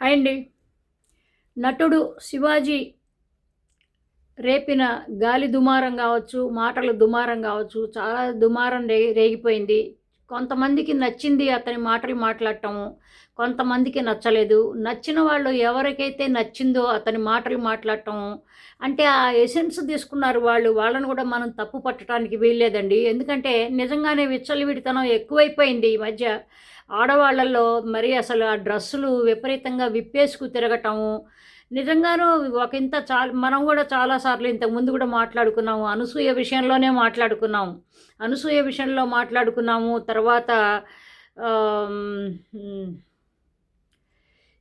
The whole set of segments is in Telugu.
హాయ్ అండి. నటుడు శివాజీ రేపిన గాలి దుమారం కావచ్చు మాటలు దుమారం కావచ్చు చాలా దుమారం రే రేగిపోయింది. కొంతమందికి నచ్చింది అతని మాటలు మాట్లాడటము. కొంతమందికి నచ్చలేదు. నచ్చిన వాళ్ళు ఎవరికైతే నచ్చిందో అతని మాటలు మాట్లాడటం అంటే ఆ ఎసెన్స్ తీసుకున్నారు వాళ్ళు వాళ్ళని కూడా మనం తప్పు పట్టడానికి వీల్లేదండి. ఎందుకంటే నిజంగానే విచ్చలవిడితనం ఎక్కువైపోయింది ఈ మధ్య. ఆడవాళ్ళల్లో మరి అసలు ఆ డ్రెస్సులు విపరీతంగా విప్పేసుకు తిరగటము నిజంగాను ఒక ఇంత చాలా మనం కూడా చాలాసార్లు ఇంతకు ముందు కూడా మాట్లాడుకున్నాము. అనసూయ విషయంలోనే మాట్లాడుకున్నాము అనసూయ విషయంలో మాట్లాడుకున్నాము. తర్వాత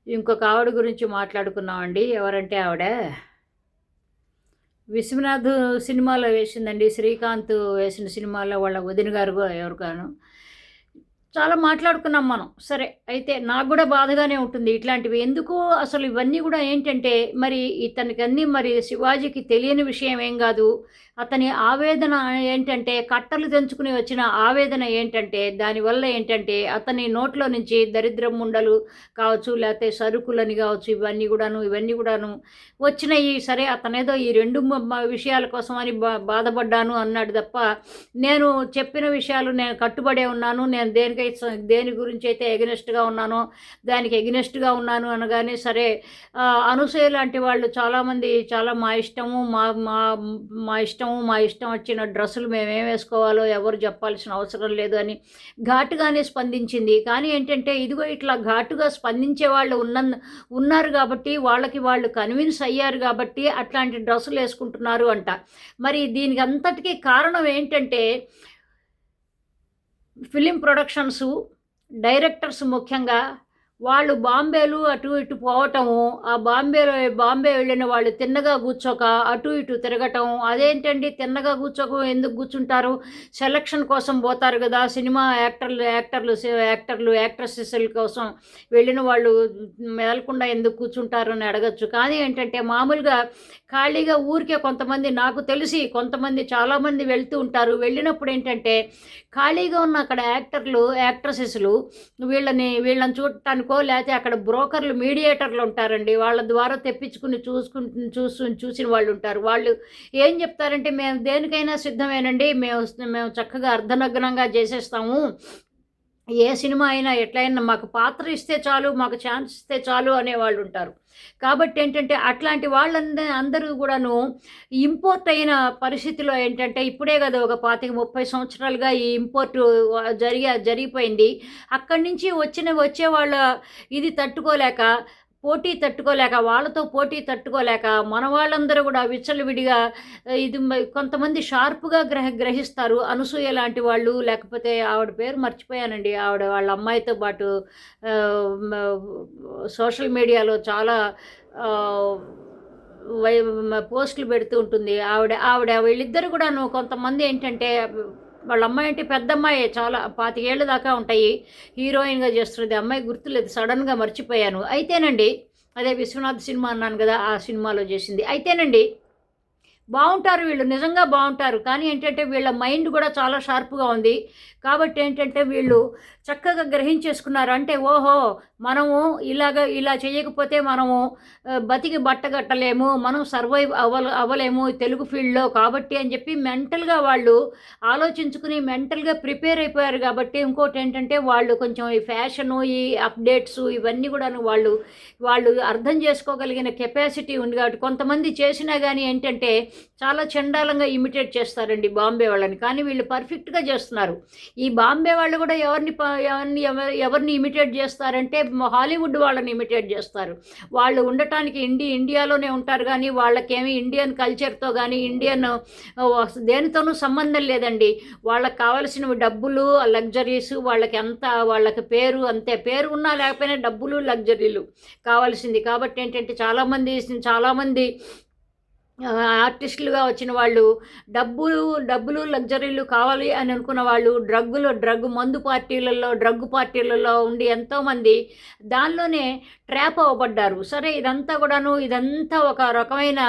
ఇంకొక ఆవిడ గురించి మాట్లాడుకున్నామండి. ఎవరంటే ఆవిడ? విశ్వనాథ్ సినిమాలో వేసిందండి. శ్రీకాంత్ వేసిన సినిమాలో వాళ్ళ వదిన గారు ఎవరికాను చాలా మాట్లాడుకున్నాం మనం. సరే అయితే నాకు కూడా బాధగానే ఉంటుంది ఇట్లాంటివి. ఎందుకు? అసలు ఇవన్నీ కూడా ఏంటంటే మరి ఇతనికన్నీ మరి శివాజీకి తెలియని విషయం ఏం కాదు. అతని ఆవేదన ఏంటంటే కట్టలు తెంచుకుని వచ్చిన ఆవేదన ఏంటంటే దానివల్ల ఏంటంటే అతని నోట్లో నుంచి దరిద్రం ముండలు కావచ్చు లేకపోతే సరుకులని కావచ్చు ఇవన్నీ కూడాను ఇవన్నీ కూడాను వచ్చినాయి. సరే అతనేదో ఈ రెండు విషయాల కోసం అని బా బాధపడ్డాను అన్నాడు తప్ప నేను చెప్పిన విషయాలు నేను కట్టుబడే ఉన్నాను. నేను దేనికై దేని గురించి అయితే ఎగనెస్ట్గా ఉన్నానో దానికి ఎగనెస్ట్గా ఉన్నాను అనగానే సరే ఆ, లాంటి వాళ్ళు చాలామంది చాలా మా ఇష్టము మా మా మా ఇష్టము మా ఇష్టం వచ్చిన డ్రెస్సులు మేమేం వేసుకోవాలో ఎవరు చెప్పాల్సిన అవసరం లేదు అని ఘాటుగానే స్పందించింది. కానీ ఏంటంటే ఇదిగో ఇట్లా ఘాటుగా స్పందించే వాళ్ళు ఉన్న ఉన్నారు కాబట్టి వాళ్ళకి వాళ్ళు కన్విన్స్ అయ్యారు కాబట్టి అట్లాంటి డ్రెస్సులు వేసుకుంటున్నారు అంట. మరి దీనికి అంతటికీ కారణం ఏంటంటే ఫిలిం ప్రొడక్షన్స్ డైరెక్టర్స్ ముఖ్యంగా వాళ్ళు బాంబేలు అటు ఇటు పోవటము ఆ బాంబేలో బాంబే వెళ్ళిన వాళ్ళు తిన్నగా కూర్చోక అటు ఇటు తిరగటం అదేంటండి తిన్నగా కూర్చోక ఎందుకు కూర్చుంటారు? సెలక్షన్ కోసం పోతారు కదా సినిమా యాక్టర్లు యాక్టర్లు యాక్టర్లు యాక్ట్రసెస్ల కోసం వెళ్ళిన వాళ్ళు మెదలకుండా ఎందుకు కూర్చుంటారు అని అడగచ్చు. కానీ ఏంటంటే మామూలుగా ఖాళీగా ఊరికే కొంతమంది నాకు తెలిసి కొంతమంది చాలామంది వెళ్తూ ఉంటారు. వెళ్ళినప్పుడు ఏంటంటే ఖాళీగా ఉన్న అక్కడ యాక్టర్లు యాక్ట్రసెస్లు వీళ్ళని వీళ్ళని చూడటానికి లేకపోతే అక్కడ బ్రోకర్లు మీడియేటర్లు ఉంటారండి. వాళ్ళ ద్వారా తెప్పించుకుని చూసుకుని చూసు చూసిన వాళ్ళు ఉంటారు. వాళ్ళు ఏం చెప్తారంటే మేము దేనికైనా సిద్ధమేనండి. మేము మేము చక్కగా అర్ధనగ్నంగా చేసేస్తాము. ఏ సినిమా అయినా ఎట్లయినా మాకు పాత్ర ఇస్తే చాలు మాకు ఛాన్స్ ఇస్తే చాలు అనేవాళ్ళు ఉంటారు. కాబట్టి ఏంటంటే అట్లాంటి వాళ్ళందరూ అందరూ కూడాను ఇంపోర్ట్ అయిన పరిస్థితిలో ఏంటంటే ఇప్పుడే కదా ఒక పాతిక ముప్పై సంవత్సరాలుగా ఈ ఇంపోర్ట్ జరిగి జరిగిపోయింది. అక్కడి నుంచి వచ్చిన వచ్చే వాళ్ళ ఇది తట్టుకోలేక పోటీ తట్టుకోలేక వాళ్ళతో పోటీ తట్టుకోలేక మన వాళ్ళందరూ కూడా విచ్చలవిడిగా ఇది కొంతమంది షార్ప్గా గ్రహ గ్రహిస్తారు. అనసూయ లాంటి వాళ్ళు లేకపోతే ఆవిడ పేరు మర్చిపోయానండి. ఆవిడ వాళ్ళ అమ్మాయితో పాటు సోషల్ మీడియాలో చాలా వై పోస్టులు పెడుతూ ఉంటుంది. ఆవిడ ఆవిడ వీళ్ళిద్దరు కూడాను కొంతమంది ఏంటంటే వాళ్ళ అమ్మాయి అంటే పెద్ద అమ్మాయి చాలా పాతికేళ్ళ దాకా ఉంటాయి. హీరోయిన్గా చేస్తున్నది అమ్మాయి గుర్తులేదు సడన్గా మర్చిపోయాను. అయితేనండి అదే విశ్వనాథ్ సినిమా అన్నాను కదా ఆ సినిమాలో చేసింది. అయితేనండి బాగుంటారు వీళ్ళు నిజంగా బాగుంటారు కానీ ఏంటంటే వీళ్ళ మైండ్ కూడా చాలా షార్ప్గా ఉంది. కాబట్టి ఏంటంటే వీళ్ళు చక్కగా గ్రహించేసుకున్నారు. అంటే ఓహో మనము ఇలాగ ఇలా చేయకపోతే మనము బతికి బట్టగట్టలేము మనం సర్వైవ్ అవ్వ అవ్వలేము తెలుగు ఫీల్డ్లో కాబట్టి అని చెప్పి మెంటల్గా వాళ్ళు ఆలోచించుకుని మెంటల్గా ప్రిపేర్ అయిపోయారు కాబట్టి ఇంకోటి ఏంటంటే వాళ్ళు కొంచెం ఈ ఫ్యాషను ఈ అప్డేట్స్ ఇవన్నీ కూడా వాళ్ళు వాళ్ళు అర్థం చేసుకోగలిగిన కెపాసిటీ ఉంది కాబట్టి కొంతమంది చేసినా కానీ ఏంటంటే చాలా చండాలంగా ఇమిటేట్ చేస్తారండి బాంబే వాళ్ళని. కానీ వీళ్ళు పర్ఫెక్ట్గా చేస్తున్నారు. ఈ బాంబే వాళ్ళు కూడా ఎవరిని ప- ఎవరిని ఎవరిని ఇమిటేట్ చేస్తారంటే హాలీవుడ్ వాళ్ళని ఇమిటేట్ చేస్తారు. వాళ్ళు ఉండటానికి ఇండి ఇండియాలోనే ఉంటారు కానీ వాళ్ళకేమి ఇండియన్ కల్చర్తో కానీ ఇండియన్ దేనితోనూ సంబంధం లేదండి. వాళ్ళకి కావాల్సినవి డబ్బులు లగ్జరీస్ వాళ్ళకి ఎంత వాళ్ళకి పేరు అంతే. పేరు ఉన్నా లేకపోయినా డబ్బులు లగ్జరీలు కావాల్సింది. కాబట్టి ఏంటంటే చాలామంది చాలామంది ఆర్టిస్టులుగా వచ్చిన వాళ్ళు డబ్బులు డబ్బులు లగ్జరీలు కావాలి అని అనుకున్న వాళ్ళు డ్రగ్గులు డ్రగ్ మందు పార్టీలలో డ్రగ్ పార్టీలలో ఉండి ఎంతోమంది దానిలోనే ట్రాప్ అవ్వబడ్డారు. సరే ఇదంతా కూడాను ఇదంతా ఒక రకమైన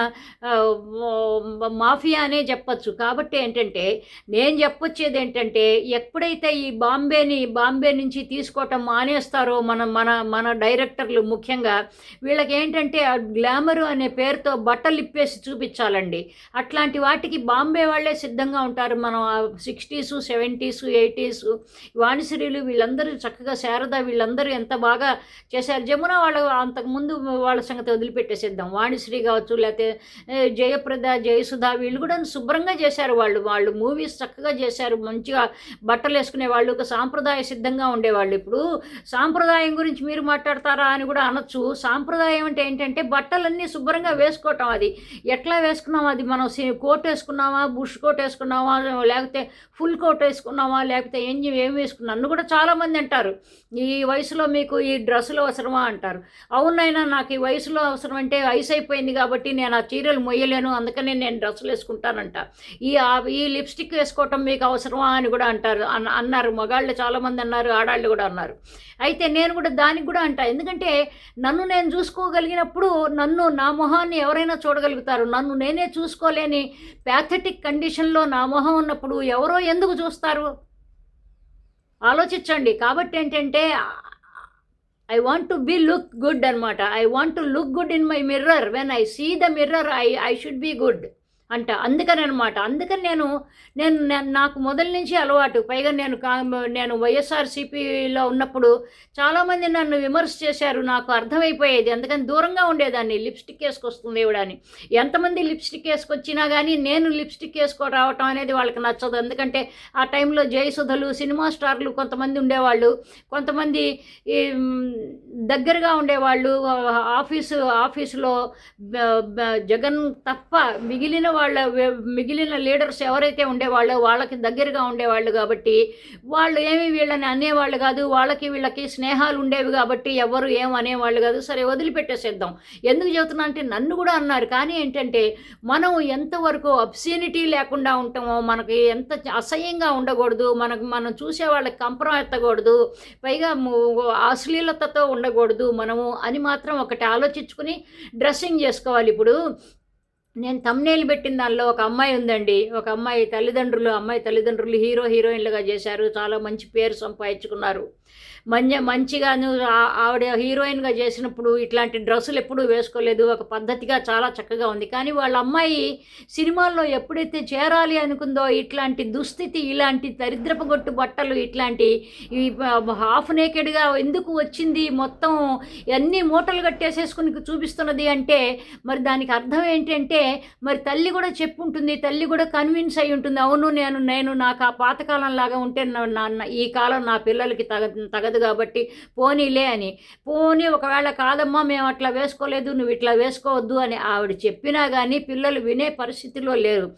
మాఫియా అనే చెప్పచ్చు. కాబట్టి ఏంటంటే నేను చెప్పొచ్చేది ఏంటంటే ఎప్పుడైతే ఈ బాంబేని బాంబే నుంచి తీసుకోవటం మానేస్తారో మన మన మన డైరెక్టర్లు ముఖ్యంగా వీళ్ళకి ఏంటంటే గ్లామరు గ్లామర్ అనే పేరుతో బట్టలు ఇప్పేసి చూపించాలండి. అట్లాంటి వాటికి బాంబే వాళ్ళే సిద్ధంగా ఉంటారు. మనం సిక్స్టీస్ సెవెంటీస్ ఎయిటీస్ వాణిశ్రీలు వీళ్ళందరూ చక్కగా శారద వీళ్ళందరూ ఎంత బాగా చేశారు. జమున వాళ్ళు అంతకుముందు వాళ్ళ సంగతి వదిలిపెట్టేసేద్దాం. వాణిశ్రీ కావచ్చు లేకపోతే జయప్రద జయసుధ వీళ్ళు కూడా శుభ్రంగా చేశారు వాళ్ళు. వాళ్ళు మూవీస్ చక్కగా చేశారు. మంచిగా బట్టలు వేసుకునే వాళ్ళు ఒక సాంప్రదాయ సిద్ధంగా ఉండేవాళ్ళు. ఇప్పుడు సాంప్రదాయం గురించి మీరు మాట్లాడతారా అని కూడా అనొచ్చు. సాంప్రదాయం అంటే ఏంటంటే బట్టలన్నీ శుభ్రంగా వేసుకోవటం అది. ఎట్లా వేసుకున్నాం అది మనం కోట్ వేసుకున్నామా బుష్ కోట్ వేసుకున్నామా లేకపోతే ఫుల్ కోట్ వేసుకున్నామా లేకపోతే ఏం ఏం వేసుకున్నాం నన్ను కూడా చాలామంది అంటారు. ఈ వయసులో మీకు ఈ డ్రెస్సులు అవసరమా? అంటారు. అవునైనా నాకు ఈ వయసులో అవసరం అంటే వయసు అయిపోయింది కాబట్టి నేను ఆ చీరలు మొయ్యలేను. అందుకనే నేను డ్రెస్సులు వేసుకుంటానంట. ఈ ఈ లిప్స్టిక్ వేసుకోవటం మీకు అవసరమా? అని కూడా అంటారు. అన్న అన్నారు. మగాళ్ళు చాలామంది అన్నారు. ఆడాళ్ళు కూడా అన్నారు. అయితే నేను కూడా దానికి కూడా అంటా. ఎందుకంటే నన్ను నేను చూసుకోగలిగినప్పుడు నన్ను నా మొహాన్ని ఎవరైనా చూడగలుగుతారు. నన్ను నేనే చూసుకోలేని ప్యాథెటిక్ కండిషన్లో నా మొహం ఉన్నప్పుడు ఎవరో ఎందుకు చూస్తారు? ఆలోచించండి. కాబట్టి ఏంటంటే I want to be look good అనమాట I want to look good in my mirror when I see the mirror I I should be good అంట. అందుకని అనమాట అందుకని నేను నేను నాకు మొదల నుంచి అలవాటు. పైగా నేను కా నేను వైఎస్ఆర్సీపీలో ఉన్నప్పుడు చాలామంది నన్ను విమర్శ చేశారు. నాకు అర్థమైపోయేది. అందుకని దూరంగా ఉండేదాన్ని. లిప్స్టిక్ వేసుకొస్తుంది ఇవ్వడాన్ని ఎంతమంది లిప్స్టిక్ వేసుకొచ్చినా కానీ నేను లిప్స్టిక్ వేసుకో రావటం అనేది వాళ్ళకి నచ్చదు. ఎందుకంటే ఆ టైంలో జయసుధలు సినిమా స్టార్లు కొంతమంది ఉండేవాళ్ళు. కొంతమంది ఈ, దగ్గరగా ఉండేవాళ్ళు. ఆఫీసు ఆఫీసులో జగన్ తప్ప మిగిలిన వాళ్ళ మిగిలిన లీడర్స్ ఎవరైతే ఉండేవాళ్ళో వాళ్ళకి దగ్గరగా ఉండేవాళ్ళు కాబట్టి వాళ్ళు ఏమి వీళ్ళని అనేవాళ్ళు కాదు. వాళ్ళకి వీళ్ళకి స్నేహాలు ఉండేవి కాబట్టి ఎవరు ఏం అనేవాళ్ళు కాదు. సరే వదిలిపెట్టేసేద్దాం. ఎందుకు చెబుతున్నా అంటే నన్ను కూడా అన్నారు. కానీ ఏంటంటే మనం ఎంతవరకు అబ్సీనిటీ లేకుండా ఉంటామో మనకి ఎంత అసహ్యంగా ఉండకూడదు మనకు మనం చూసే వాళ్ళకి కంపరం ఎత్తకూడదు పైగా అశ్లీలతతో ఉండకూడదు. మనము అని మాత్రం ఒకటి ఆలోచించుకుని డ్రెస్సింగ్ చేసుకోవాలి. ఇప్పుడు నేను తమ్నేలు పెట్టిన దానిలో ఒక అమ్మాయి ఉందండి. ఒక అమ్మాయి తల్లిదండ్రులు అమ్మాయి తల్లిదండ్రులు హీరో హీరోయిన్లుగా చేశారు. చాలా మంచి పేరు సంపాదించుకున్నారు. మంచి మంచిగాను ఆవిడ హీరోయిన్గా చేసినప్పుడు ఇట్లాంటి డ్రెస్సులు ఎప్పుడూ వేసుకోలేదు. ఒక పద్ధతిగా చాలా చక్కగా ఉంది. కానీ వాళ్ళ అమ్మాయి సినిమాల్లో ఎప్పుడైతే చేరాలి అనుకుందో ఇట్లాంటి దుస్థితి ఇలాంటి దరిద్రపగొట్టు బట్టలు ఇట్లాంటి ఈ హాఫ్ నేకెడ్గా ఎందుకు వచ్చింది? మొత్తం అన్ని మూటలు కట్టేసేసుకుని చూపిస్తున్నది అంటే మరి దానికి అర్థం ఏంటంటే మరి తల్లి కూడా చెప్పుంటుంది తల్లి కూడా కన్విన్స్ అయి ఉంటుంది అవును నేను నేను నాకు ఆ పాతకాలం లాగా ఉంటే నా- ఈ కాలం నా పిల్లలకి తగ తగదు కాబట్టి పోనీలే అని. పోనీ ఒకవేళ కాదమ్మా మేము అట్లా వేసుకోలేదు నువ్వు ఇట్లా వేసుకోవద్దు అని ఆవిడ చెప్పినా కానీ పిల్లలు వినే పరిస్థితిలో లేరు.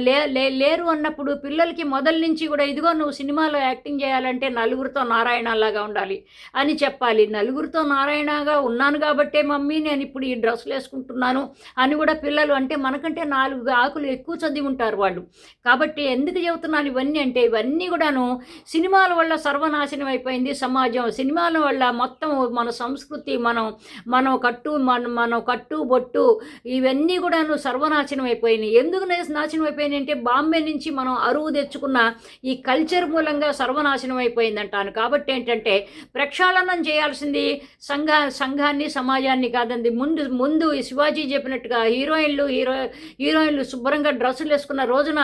లే లే- లేరు అన్నప్పుడు పిల్లలకి మొదల నుంచి కూడా ఇదిగో నువ్వు సినిమాలో యాక్టింగ్ చేయాలంటే నలుగురితో నారాయణలాగా ఉండాలి అని చెప్పాలి. నలుగురితో నారాయణగా ఉన్నాను కాబట్టే మమ్మీ నేను ఇప్పుడు ఈ డ్రెస్సులు వేసుకుంటున్నాను అని కూడా పిల్లలు అంటే మనకంటే నాలుగు ఆకులు ఎక్కువ చదివి ఉంటారు వాళ్ళు. కాబట్టి ఎందుకు చెబుతున్నాను ఇవన్నీ అంటే ఇవన్నీ కూడాను సినిమాల వల్ల సర్వనాశనం అయిపోయింది సమాజం. సినిమాల వల్ల మొత్తం మన సంస్కృతి మనం మనం కట్టు మన మనం కట్టు బొట్టు ఇవన్నీ కూడాను సర్వనాశనం అయిపోయినాయి. ఎందుకు నాశనం అయిపోయినాయి అంటే బాంబే నుంచి మనం అరువు తెచ్చుకున్న ఈ కల్చర్ మూలంగా సర్వనాశనం అయిపోయింది అంటాను కాబట్టి ఏంటంటే ప్రక్షాళనం చేయాల్సింది సంఘ సంఘాన్ని సమాజాన్ని కాదండి. ముందు ముందు శివాజీ చెప్పినట్టుగా హీరోయిన్లు హీరో హీరోయిన్లు శుభ్రంగా డ్రెస్సులు వేసుకున్న రోజున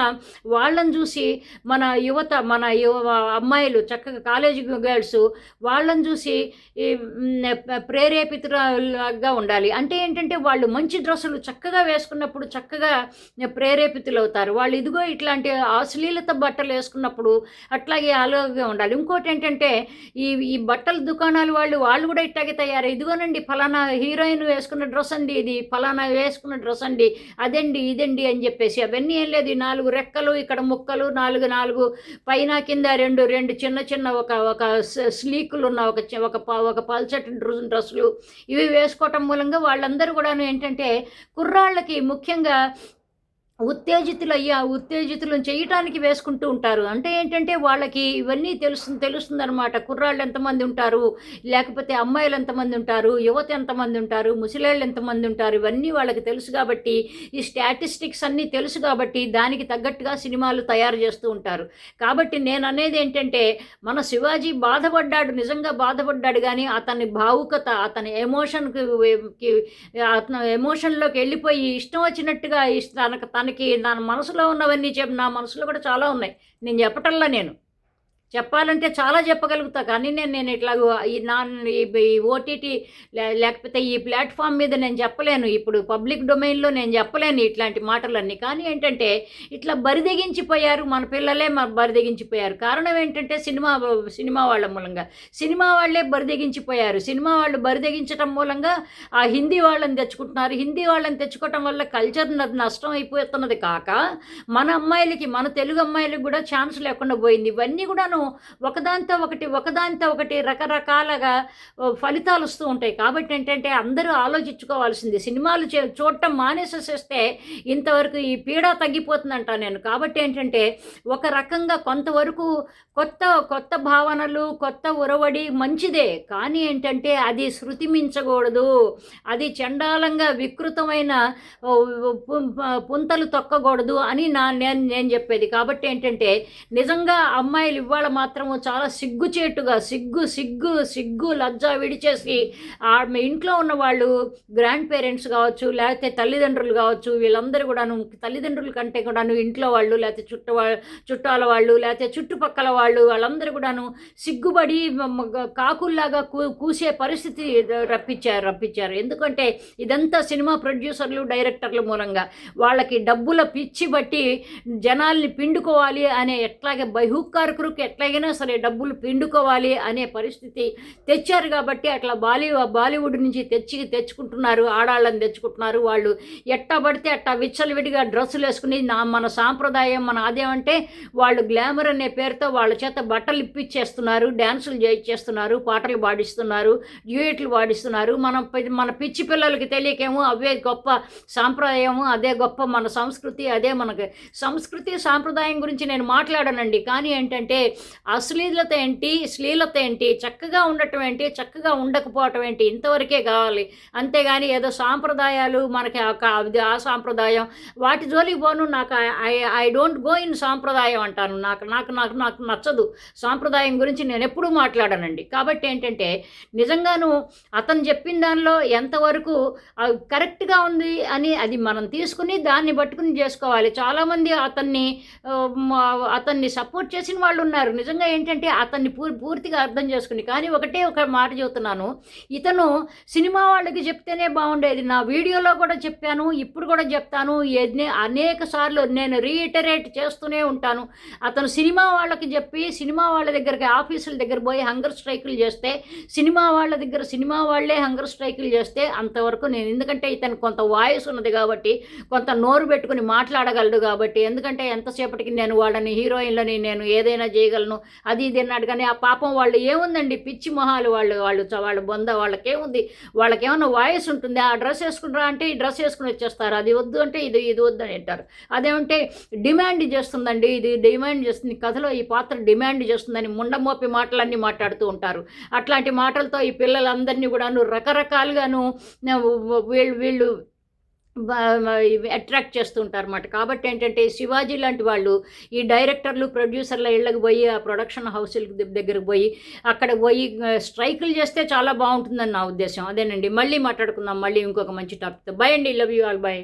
వాళ్ళని చూసి మన యువత మన యువ అమ్మాయిలు చక్కగా కాలేజీ గర్ల్స్ వాళ్ళని చూసి ప్రేరేపితులుగా ఉండాలి. అంటే ఏంటంటే వాళ్ళు మంచి డ్రెస్సులు చక్కగా వేసుకున్నప్పుడు చక్కగా ప్రేరేపితులు అవుతారు వాళ్ళు ఇదిగో ఇట్లాంటి అశ్లీలత బట్టలు వేసుకున్నప్పుడు అట్లాగే అలాగే ఉండాలి. ఇంకోటి ఏంటంటే ఈ ఈ బట్టల దుకాణాలు వాళ్ళు వాళ్ళు కూడా ఇట్లాగే తయారు ఇదిగోనండి ఫలానా హీరోయిన్ వేసుకున్న డ్రెస్ అండి ఇది ఫలానా వేసుకున్న డ్రెస్ అండి అదండి ఇదండి అని చెప్పేసి. అవన్నీ ఏం లేదు నాలుగు రెక్కలు ఇక్కడ ముక్కలు నాలుగు నాలుగు పైన కింద రెండు రెండు చిన్న చిన్న ఒక ఒక స్లీకులు ఉన్న ఒక చి- ఒక ప- ఒక పల్చటి డ్రెస్- డ్రెస్సులు ఇవి వేసుకోవటం మూలంగా వాళ్ళందరూ కూడా ఏంటంటే కుర్రాళ్ళకి ముఖ్యంగా ఉత్తేజితులు అయ్యా ఉత్తేజితులను చేయటానికి వేసుకుంటూ ఉంటారు. అంటే ఏంటంటే వాళ్ళకి ఇవన్నీ తెలుసు తెలుస్తుంది అనమాట కుర్రాళ్ళు ఎంతమంది ఉంటారు? లేకపోతే అమ్మాయిలు ఎంతమంది ఉంటారు? యువత ఎంతమంది ఉంటారు? ముసలాళ్ళు ఎంతమంది ఉంటారు? ఇవన్నీ వాళ్ళకి తెలుసు కాబట్టి ఈ స్టాటిస్టిక్స్ అన్నీ తెలుసు కాబట్టి దానికి తగ్గట్టుగా సినిమాలు తయారు చేస్తూ ఉంటారు. కాబట్టి నేను అనేది ఏంటంటే మన శివాజీ బాధపడ్డాడు నిజంగా బాధపడ్డాడు కానీ అతని భావుకత అతని ఎమోషన్కి అతను ఎమోషన్లోకి వెళ్ళిపోయి ఇష్టం వచ్చినట్టుగా తనకు తనకి తనకి నా మనసులో ఉన్నవన్నీ చెప్పి నా మనసులో కూడా చాలా ఉన్నాయి. నేను చెప్పటంలా నేను. చెప్పాలంటే చాలా చెప్పగలుగుతా కానీ నేను నేను ఇట్లా ఈ నా ఈ ఓటీటీ లేకపోతే ఈ ప్లాట్ఫామ్ మీద నేను చెప్పలేను. ఇప్పుడు పబ్లిక్ డొమైన్లో నేను చెప్పలేను ఇట్లాంటి మాటలన్నీ. కానీ ఏంటంటే ఇట్లా బరిదెగించిపోయారు మన పిల్లలే మన బరిదెగించిపోయారు. కారణం ఏంటంటే సినిమా సినిమా వాళ్ళ మూలంగా. సినిమా వాళ్ళే బరిదెగించిపోయారు. సినిమా వాళ్ళు బరిదెగించడం మూలంగా ఆ హిందీ వాళ్ళని తెచ్చుకుంటున్నారు. హిందీ వాళ్ళని తెచ్చుకోవటం వల్ల కల్చర్ నష్టం అయిపోతున్నది కాక మన అమ్మాయిలకి మన తెలుగు అమ్మాయిలకు కూడా ఛాన్స్ లేకుండా పోయింది. ఇవన్నీ కూడాను ఒకదాంతో ఒకటి ఒకదాంతో ఒకటి రకరకాలుగా ఫలితాలు వస్తూ ఉంటాయి. కాబట్టి ఏంటంటే అందరూ ఆలోచించుకోవాల్సింది. సినిమాలు చూడటం మానేసేసేస్తే ఇంతవరకు ఈ పీడ తగ్గిపోతుందంట నేను. కాబట్టి ఏంటంటే ఒక రకంగా కొంతవరకు కొత్త కొత్త భావనలు కొత్త ఉరవడి మంచిదే. కానీ ఏంటంటే అది శృతి మించకూడదు అది చండాలంగా వికృతమైన పుంతలు తొక్కకూడదు అని నా నేను నేను చెప్పేది. కాబట్టి ఏంటంటే నిజంగా అమ్మాయిలు ఇవాళ మాత్రము చాలా సిగ్గుచేటుగా సిగ్గు సిగ్గు సిగ్గు లజ్జ విడిచేసి ఆమె ఇంట్లో ఉన్న వాళ్ళు గ్రాండ్ పేరెంట్స్ కావచ్చు లేకపోతే తల్లిదండ్రులు కావచ్చు వీళ్ళందరూ కూడాను తల్లిదండ్రుల కంటే కూడాను ఇంట్లో వాళ్ళు లేకపోతే చుట్ట చుట్టాల వాళ్ళు లేకపోతే చుట్టుపక్కల వాళ్ళు వాళ్ళందరూ కూడాను సిగ్గుబడి కాకుల్లాగా కూ కూసే పరిస్థితి రప్పించారు రప్పించారు. ఎందుకంటే ఇదంతా సినిమా ప్రొడ్యూసర్లు డైరెక్టర్ల మూలంగా వాళ్ళకి డబ్బుల పిచ్చి బట్టి జనాల్ని పిండుకోవాలి అనే ఎట్లాగే బహుకారకులకు ఎట్లయినా సరే డబ్బులు పిండుకోవాలి అనే పరిస్థితి తెచ్చారు కాబట్టి అట్లా బాలీ బాలీవుడ్ నుంచి తెచ్చి తెచ్చుకుంటున్నారు. ఆడాళ్ళని తెచ్చుకుంటున్నారు. వాళ్ళు ఎట్టా పడితే అట్టా విచ్చలవిడిగా డ్రెస్సులు వేసుకుని నా మన సాంప్రదాయం మన అదేమంటే వాళ్ళు గ్లామర్ అనే పేరుతో వాళ్ళ చేత బట్టలు ఇప్పించేస్తున్నారు డ్యాన్సులు చేయించేస్తున్నారు పాటలు పాడిస్తున్నారు. డ్యూయట్లు పాడిస్తున్నారు. మన మన పిచ్చి పిల్లలకి తెలియకేమో అవే గొప్ప సాంప్రదాయము అదే గొప్ప మన సంస్కృతి అదే మనకి సంస్కృతి సాంప్రదాయం గురించి నేను మాట్లాడనండి. కానీ ఏంటంటే అశ్లీలత ఏంటి? శ్లీలత ఏంటి? చక్కగా ఉండటం ఏంటి? చక్కగా ఉండకపోవటం ఏంటి? ఇంతవరకే కావాలి. అంతేగాని ఏదో సాంప్రదాయాలు మనకి ఆ అది ఆ సాంప్రదాయం. వాటి జోలికి పోను నాకు I I don't go in సాంప్రదాయం అంటాను. నాకు నాకు నాకు నాకు నచ్చదు. సాంప్రదాయం గురించి నేను ఎప్పుడూ మాట్లాడనండి. కాబట్టి ఏంటంటే నిజంగాను అతను చెప్పిన దానిలో ఎంతవరకు కరెక్ట్గా ఉంది అని అది మనం తీసుకుని దాన్ని పట్టుకుని చేసుకోవాలి. చాలామంది అతన్ని అతన్ని సపోర్ట్ చేసిన వాళ్ళు ఉన్నారు నిజంగా ఏంటంటే అతన్ని పూర్ పూర్తిగా అర్థం చేసుకుని కానీ ఒకటే ఒక మాట చెబుతున్నాను. ఇతను సినిమా వాళ్ళకి చెప్తేనే బాగుండేది. నా వీడియోలో కూడా చెప్పాను ఇప్పుడు కూడా చెప్తాను. ఎన్ని అనేక సార్లు నేను రీఇటరేట్ చేస్తూనే ఉంటాను. అతను సినిమా వాళ్ళకి చెప్పి సినిమా వాళ్ళ దగ్గరికి ఆఫీసుల దగ్గర పోయి హంగర్ స్ట్రైకులు చేస్తే సినిమా వాళ్ళ దగ్గర సినిమా వాళ్ళే హంగర్ స్ట్రైకులు చేస్తే అంతవరకు నేను ఎందుకంటే ఇతను కొంత వాయిస్ ఉన్నది కాబట్టి కొంత నోరు పెట్టుకుని మాట్లాడగలడు కాబట్టి ఎందుకంటే ఎంతసేపటికి నేను వాళ్ళని హీరోయిన్లని నేను ఏదైనా చేయగలను అది ఇది అన్నాడు. కానీ ఆ పాపం వాళ్ళు ఏముందండి? పిచ్చి మొహాలు వాళ్ళు వాళ్ళు వాళ్ళ బొంద వాళ్ళకేముంది? వాళ్ళకేమన్నా వాయిస్ ఉంటుంది. ఆ డ్రెస్ వేసుకుంటారా అంటే ఈ డ్రెస్ వేసుకుని వచ్చేస్తారు. అది వద్దు అంటే ఇది ఇది వద్దు అని అంటారు. అదేమంటే డిమాండ్ చేస్తుందండి. ఇది డిమాండ్ చేస్తుంది. కథలో ఈ పాత్ర డిమాండ్ చేస్తుందని ముండమోపి మాటలన్నీ మాట్లాడుతూ ఉంటారు. అట్లాంటి మాటలతో ఈ పిల్లలందరినీ కూడాను రకరకాలుగాను వీళ్ళు వీళ్ళు అట్రాక్ట్ చేస్తూ ఉంటారు అన్నమాట కాబట్టి ఏంటంటే శివాజీ లాంటి వాళ్ళు ఈ డైరెక్టర్లు ప్రొడ్యూసర్ల ఇళ్ళకి పోయి ఆ ప్రొడక్షన్ హౌస్ల దగ్గరకు పోయి అక్కడ పోయి స్ట్రైకులు చేస్తే చాలా బాగుంటుందని నా ఉద్దేశం. అదేనండి. మళ్ళీ మాట్లాడుకుందాం. మళ్ళీ ఇంకొక మంచి టాపిక్తో బై అండి. Love you all by